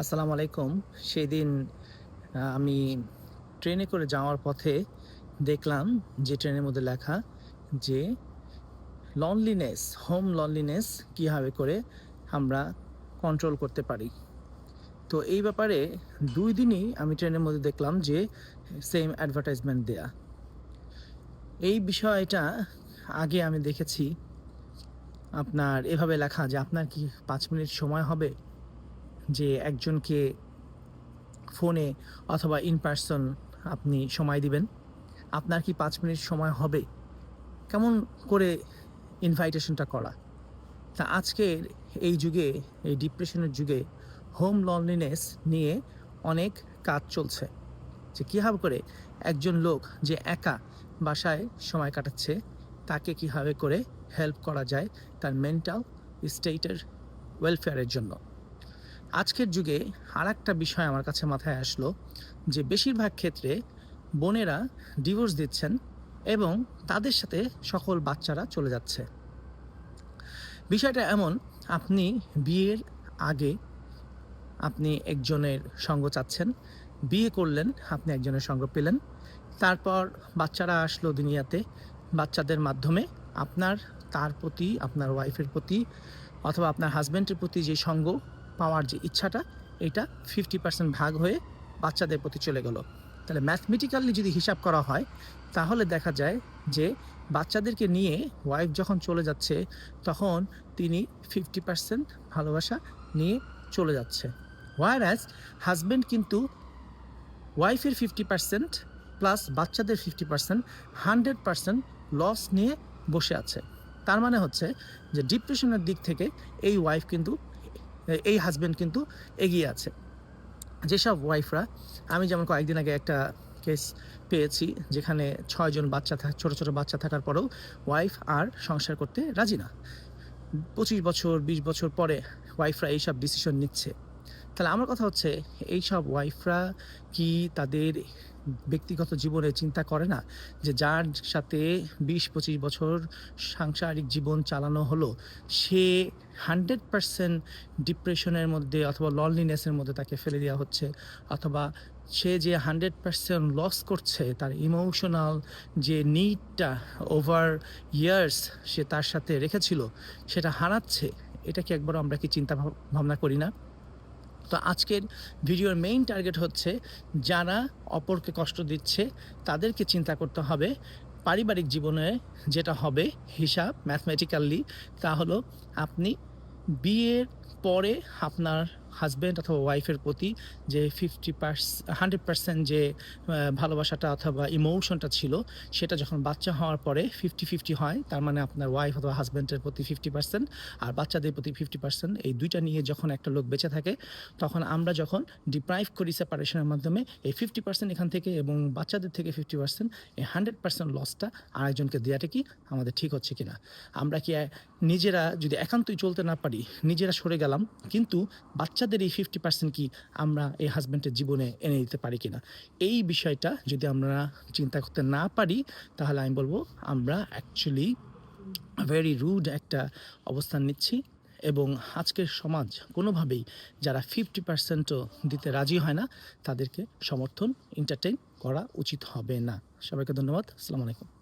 আসসালামু আলাইকুম। সেদিন আমি ট্রেনে করে যাওয়ার পথে দেখলাম যে ট্রেনের মধ্যে লেখা যে লনলিনেস হোম লনলিনেস কীভাবে করে আমরা কন্ট্রোল করতে পারি? তো এই ব্যাপারে দুই দিনই আমি ট্রেনের মধ্যে দেখলাম যে সেম অ্যাডভার্টাইজমেন্ট দেয়া। এই বিষয়টা আগে আমি দেখেছি। আপনার, এভাবে লেখা যে আপনার কি পাঁচ মিনিট সময় হবে? যে একজনকে ফোনে অথবা ইন পার্সন আপনি সময় দিবেন। আপনার কি পাঁচ মিনিট সময় হবে? কেমন করে ইনভাইটেশনটা করা? তা আজকের এই যুগে, এই ডিপ্রেশনের যুগে হোম লনলিনেস নিয়ে অনেক কাজ চলছে। যে কীভাবে করে একজন লোক যে একা বাসায় সময় কাটাচ্ছে, তাকে কীভাবে করে হেল্প করা যায় তার মেন্টাল স্টেটের ওয়েলফেয়ারের জন্য। আজকের যুগে আর একটা বিষয় আমার কাছে মাথায় আসলো যে বেশিরভাগ ক্ষেত্রে বোনেরা ডিভোর্স দিচ্ছেন এবং তাদের সাথে সকল বাচ্চারা চলে যাচ্ছে। বিষয়টা এমন, আপনি বিয়ের আগে আপনি একজনের সঙ্গ চাচ্ছেন, বিয়ে করলেন, আপনি একজনের সঙ্গ পেলেন, তারপর বাচ্চারা আসলো দুনিয়াতে, বাচ্চাদের মাধ্যমে আপনার তার প্রতি, আপনার ওয়াইফের প্রতি অথবা আপনার হাজব্যান্ডের প্রতি যে সঙ্গ পাওয়ার যে ইচ্ছাটা, এটা ফিফটি পার্সেন্ট ভাগ হয়ে বাচ্চাদের প্রতি চলে গেল। তাহলে ম্যাথমেটিক্যালি যদি হিসাব করা হয়, তাহলে দেখা যায় যে বাচ্চাদেরকে নিয়ে ওয়াইফ যখন চলে যাচ্ছে, তখন তিনি ফিফটি পার্সেন্ট ভালোবাসা নিয়ে চলে যাচ্ছে। ওয়ার অ্যাজ হাজব্যান্ড কিন্তু ওয়াইফের ফিফটি পার্সেন্ট প্লাস বাচ্চাদের fifty percent hundred percent loss নিয়ে বসে আছে। তার মানে হচ্ছে যে ডিপ্রেশনের দিক থেকে এই ওয়াইফ কিন্তু এই হাজব্যান্ড কিন্তু এগিয়ে আছে। যেসব ওয়াইফরা আমি যেমন কয়েকদিন আগে একটা কেস পেয়েছি, যেখানে ছয়জন বাচ্চা থাক ছোটো ছোটো বাচ্চা থাকার পরেও ওয়াইফ আর সংসার করতে রাজি না। পঁচিশ বছর, বিশ বছর পরে ওয়াইফরা এইসব ডিসিশন নিচ্ছে। তাহলে আমার কথা হচ্ছে, এইসব ওয়াইফরা কি তাদের ব্যক্তিগত জীবনে চিন্তা করে না যে যার সাথে বিশ পঁচিশ বছর সাংসারিক জীবন চালানো হলো, সে হান্ড্রেড পারসেন্ট ডিপ্রেশনের মধ্যে অথবা লনলিনেসের মধ্যে তাকে ফেলে দেওয়া হচ্ছে, অথবা সে যে হান্ড্রেড পারসেন্ট লস করছে, তার ইমোশনাল যে নিডটা ওভার ইয়ার্স সে তার সাথে রেখেছিল, সেটা হারাচ্ছে, এটা কি একবার আমরা কি চিন্তা ভাব- ভাবনা করি না? তো আজকের ভিডিওর মেইন টার্গেট হচ্ছে যারা অপরকে কষ্ট দিচ্ছে, তাদেরকে চিন্তা করতে হবে পারিবারিক জীবনে যেটা হবে হিসাব ম্যাথমেটিক্যালি তা হলো আপনি বিয়ের পরে আপনার হাজব্যান্ড অথবা ওয়াইফের প্রতি যে ফিফটি হান্ড্রেড পার্সেন্ট যে ভালোবাসাটা অথবা ইমোশনটা ছিল, সেটা যখন বাচ্চা হওয়ার পরে ফিফটি ফিফটি হয়, তার মানে আপনার ওয়াইফ অথবা হাজব্যান্ডের প্রতি ফিফটি পার্সেন্ট আর বাচ্চাদের প্রতি ফিফটি পার্সেন্ট এই দুইটা নিয়ে যখন একটা লোক বেঁচে থাকে, তখন আমরা যখন ডিপ্রাইভ করি সেপারেশনের মাধ্যমে, এই ফিফটি পার্সেন্ট এখান থেকে এবং বাচ্চাদের থেকে ফিফটি পার্সেন্ট এই হান্ড্রেড পার্সেন্ট লসটা আরেকজনকে দেওয়াটা কি আমাদের ঠিক হচ্ছে কিনা? আমরা কি নিজেরা যদি একান্তই চলতে না পারি, নিজেরা সরে গেলাম, কিন্তু বাচ্চাদের এই ফিফটি পার্সেন্ট কি আমরা এই হাজব্যান্ডের জীবনে এনে দিতে পারি কিনা? এই বিষয়টা যদি আমরা চিন্তা করতে না পারি, তাহলে আমি বলব আমরা অ্যাকচুয়ালি ভেরি রুড একটা অবস্থান নিচ্ছি এবং আজকের সমাজ কোনোভাবেই যারা ফিফটি পার্সেন্টও দিতে রাজি হয় না, তাদেরকে সমর্থন এন্টারটেইন করা উচিত হবে না। সবাইকে ধন্যবাদ। আসসালামু আলাইকুম।